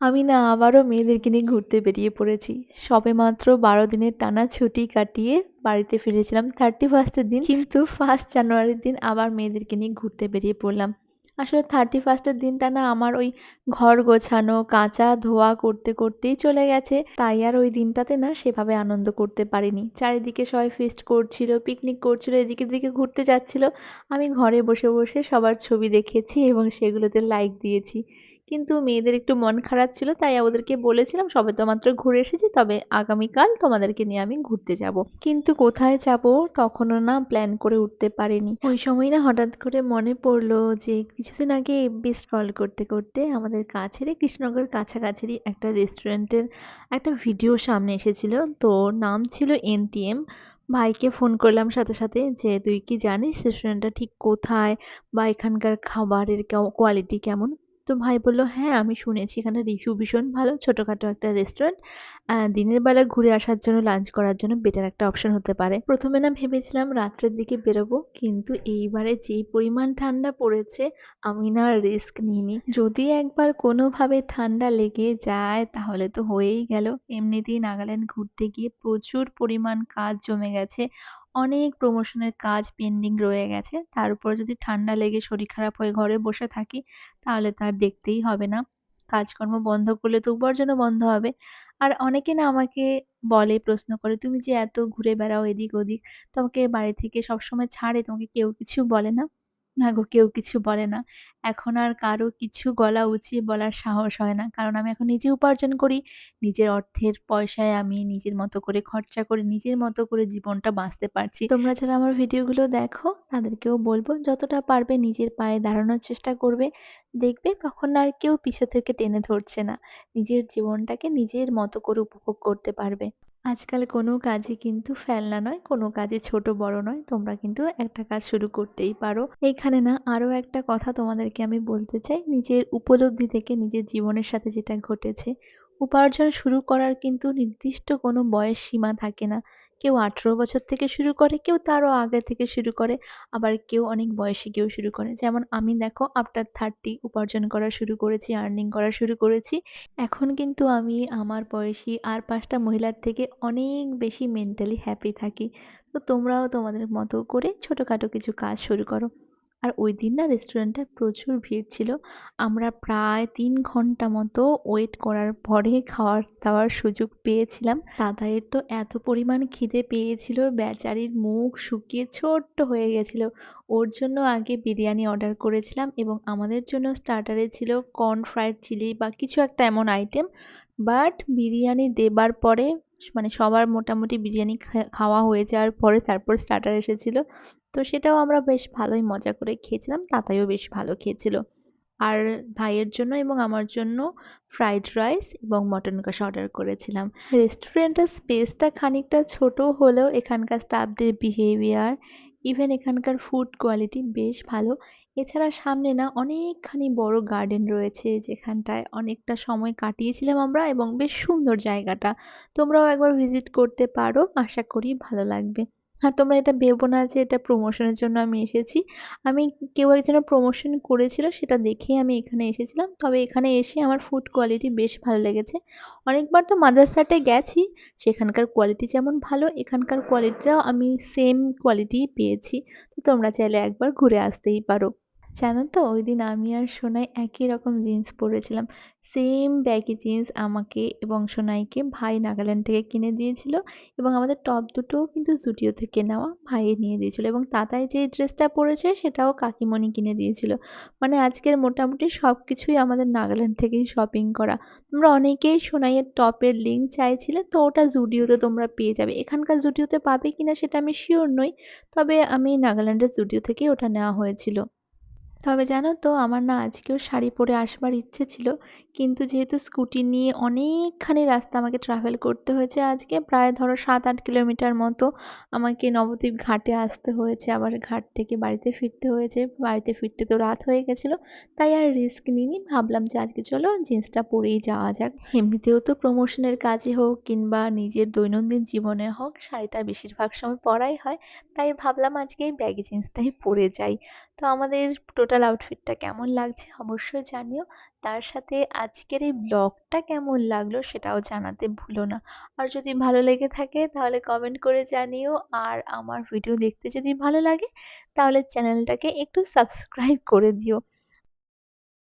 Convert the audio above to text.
আমি না আবারও মেয়েদেরকে নিয়ে ঘুরতে বেরিয়ে পড়েছি। সবেমাত্র ১২ দিনের টানা ছুটি কাটিয়ে বাড়িতে ফিরেছিলাম থার্টি ফার্স্টের দিন। কিন্তু ফার্স্ট জানুয়ারির দিন আবার মেয়েদেরকে নিয়ে ঘুরতে বেরিয়ে পড়লাম। আসলে থার্টি ফার্স্টের দিনটা না আমার ওই ঘর গোছানো, কাঁচা ধোয়া করতে, করতেই চলে গেছে। তাই আর ওই দিনটাতে না সেভাবে আনন্দ করতে পারিনি। চারিদিকে সবাই ফিস্ট করছিল, পিকনিক করছিল, এদিকে দিকে ঘুরতে যাচ্ছিল। আমি ঘরে বসে, বসে সবার ছবি দেখেছি এবং সেগুলোতে লাইক দিয়েছি। কিন্তু মেয়েদের একটু মন খারাপ ছিল তাই ওদেরকে বলেছিলাম সবে তো মাত্র ঘুরে এসেছি তবে আগামীকাল তোমাদেরকে নিয়ে আমি ঘুরতে যাব। কিন্তু কোথায় যাব তখনও না প্ল্যান করে উঠতে পারিনি। ওই সময় না হঠাৎ করে মনে পড়ল যে কিছুদিন আগে এফবি স্ক্রল করতে, করতে আমাদের কাছেরই কৃষ্ণনগর কাছাকাছিরই একটা রেস্টুরেন্টের একটা ভিডিও সামনে এসেছিল। তো নাম ছিল এনটিএম। ভাইকে ফোন করলাম সাথে, সাথে যে, "তুই কি জানিস রেস্টুরেন্টটা ঠিক কোথায় বা এখানকার খাবারের কোয়ালিটি কেমন?" তো ভাই বলল, "হ্যাঁ, আমি শুনেছি এখানে রিভিউ ভীষণ ভালো। ছোটখাটো একটা রেস্টুরেন্ট। দিনের বেলা ঘুরে আসার জন্য, লাঞ্চ করার জন্য বেটার একটা অপশন হতে পারে।" প্রথমে না ভেবেছিলাম রাত্রের দিকে বেরোবো। কিন্তু এইবারে যেই পরিমাণ ঠান্ডা পড়েছে, আমি না রিস্ক নিইনি। যদি একবার কোনোভাবে ঠান্ডা লেগে যায় তাহলে তো হয়েই গেল। এমনিতেই নাগাল্যান্ড ঘুরতে গিয়ে প্রচুর পরিমাণ কাজ জমে গেছে। অনেক প্রমোশনের কাজ পেন্ডিং রয়ে গেছে। তার উপর যদি ঠান্ডা লেগে শরীর খারাপ হয়ে ঘরে বসে থাকি তাহলে তো আর দেখতেই হবে না। কাজকর্ম বন্ধ করলে তো উপার্জনও বন্ধ হবে। আর অনেকে না আমাকে বলে, প্রশ্ন করে, "তুমি যে এত ঘুরে বেড়াও এদিক ওদিক, তোমাকে বাড়ি থেকে সবসময় ছাড়ে, তোমাকে কেউ কিছু বলে না?" না গো, কেউ কিছু বলে না। এখন আর কারও কিছু গলা উঁচিয়ে বলার সাহস হয় না। কারণ আমি এখন নিজে উপার্জন করি। নিজের অর্থের পয়সায় আমি নিজের মতো করে খরচা করে, নিজের মতো করে জীবনটা বাঁচতে পারছি। তোমরা যারা আমার ভিডিওগুলো দেখো, তাদেরকেও বলব, যতটা পারবে নিজের পায়ে দাঁড়ানোর চেষ্টা করবে। দেখবে তখন আর কেউ পিছু থেকে টেনে ধরছে না। নিজের জীবনটাকে নিজের মতো করে উপভোগ করতে পারবে। আজকাল কোনো কাজই কিন্তু ফেলনা নয়, কোনো কাজে ছোট বড় নয়। তোমরা কিন্তু একটা কাজ শুরু করতেই পারো। এখানে না আরও একটা কথা তোমাদেরকে আমি বলতে চাই। নিজের উপলব্ধি থেকে নিজের জীবনের সাথে যেটা ঘটেছে, উপার্জন শুরু করার কিন্তু নির্দিষ্ট কোনো বয়স সীমা থাকে না। কেউ ১৮ বছর থেকে শুরু করে, কেউ তারও আগে থেকে শুরু করে, আবার কেউ অনেক বয়সে গিয়েও শুরু করে। যেমন আমি দেখো আফটার 30 উপার্জন করা শুরু করেছি, আর্নিং করা শুরু করেছি। এখন কিন্তু আমি আমার বয়সী আর পাঁচটা মহিলার থেকে অনেক বেশি মেন্টালি হ্যাপি থাকি। তো তোমরাও তোমাদের মতো করে ছোটখাটো কিছু কাজ শুরু করো। আর ওই দিন না রেস্টুরেন্টে প্রচুর ভিড় ছিল। আমরা প্রায় তিন ঘণ্টা মতো ওয়েট করার পরে খাওয়ার-দাওয়ার সুযোগ পেয়েছিলাম। দাদাইয়ের তো এত পরিমাণ খিদে পেয়েছিল, বেচারির মুখ শুকিয়ে ছোট্ট হয়ে গেছিল। ওর জন্য আগে বিরিয়ানি অর্ডার করেছিলাম এবং আমাদের জন্য স্টার্টারে ছিল কর্ন ফ্রাইড চিলি বা কিছু একটা এমন আইটেম। বাট বিরিয়ানি দেবার পরে মানে সবার মোটামুটি বিরিয়ানি খাওয়া হয়ে যাওয়ার পরে তারপর স্টার্টার এসেছিল। তো সেটাও আমরা বেশ ভালোই মজা করে খেয়েছিলাম। তাতাইও বেশ ভালো খেয়েছিল। আর ভাইয়ের জন্য এবং আমার জন্য ফ্রাইড রাইস এবং মটন কষা অর্ডার করেছিলাম। রেস্টুরেন্টের স্পেসটা খানিকটা ছোট হলেও এখানকার স্টাফদের বিহেভিয়ার, ইভেন এখানকার ফুড কোয়ালিটি বেশ ভালো। এছাড়া সামনে না অনেকখানি বড় গার্ডেন রয়েছে, যেখানটায় অনেকটা সময় কাটিয়েছিলাম আমরা এবং বেশ সুন্দর জায়গাটা। তোমরাও একবার ভিজিট করতে পারো। আশা করি ভালো লাগবে। আর তোমরা এটা ভেবো না যে এটা প্রমোশনের জন্য আমি এসেছি। আমি কেউ একজনের প্রমোশন করেছিল, সেটা দেখেই আমি এখানে এসেছিলাম। তবে এখানে এসে আমার ফুড কোয়ালিটি বেশ ভালো লেগেছে। অনেকবার তো মাদ্রাসাতে গেছি। সেখানকার কোয়ালিটি যেমন ভালো, এখানকার কোয়ালিটিটাও আমি সেম কোয়ালিটিই পেয়েছি। তো তোমরা চাইলে একবার ঘুরে আসতেই পারো। জানো তো ওই দিন আমি আর সোনাই একই রকম জিন্স পরেছিলাম। সেম ব্যাগি জিন্স আমাকে এবং সোনাইকে ভাই নাগাল্যান্ড থেকে কিনে দিয়েছিল এবং আমাদের টপ দুটোও কিন্তু জুডিও থেকে নেওয়া। ভাইয়ে নিয়ে দিয়েছিল এবং তাতাই যে ড্রেসটা পরেছে সেটাও কাকিমণি কিনে দিয়েছিল। মানে আজকের মোটামুটি সব কিছুই আমাদের নাগাল্যান্ড থেকেই শপিং করা। তোমরা অনেকেই সোনাইয়ের টপের লিঙ্ক চাইছিলে, তো ওটা জুডিওতে তোমরা পেয়ে যাবে। এখানকার জুডিওতে পাবে কিনা সেটা আমি সিওর নই। তবে আমি নাগাল্যান্ডের জুডিও থেকেই ওটা নেওয়া হয়েছিল। তবে জানো তো, আমার না আজকেও শাড়ি পরে আসবার ইচ্ছে ছিল। কিন্তু যেহেতু স্কুটি নিয়ে অনেকখানি রাস্তা আমাকে ট্রাভেল করতে হয়েছে, আজকে প্রায় ধরো ৭-৮ কিলোমিটার মতো আমাকে নবদ্বীপ ঘাটে আসতে হয়েছে। আবার ঘাট থেকে বাড়িতে ফিরতে হয়েছে। বাড়িতে ফিরতে তো রাত হয়ে গেছিল। তাই আর রিস্ক নিইনি। ভাবলাম যে আজকে চলো জিন্সটা পরেই যাওয়া যাক। এমনিতেও তো প্রমোশনের কাজে হোক কিংবা নিজের দৈনন্দিন জীবনে হোক, শাড়িটা বেশিরভাগ সময় পরাই হয়। তাই ভাবলাম আজকে ব্যাগি জিন্সটাই পরে যাই। তো আমাদের টোটাল আউটফিটটা কেমন লাগছে অবশ্যই জানিও। তার সাথে আজকের এই ব্লগটা কেমন লাগল সেটাও জানাতে ভুলো না। আর যদি ভালো লেগে থাকে তাহলে কমেন্ট করে জানিও। আর আমার ভিডিও দেখতে যদি ভালো লাগে তাহলে চ্যানেলটাকে একটু সাবস্ক্রাইব করে দিও।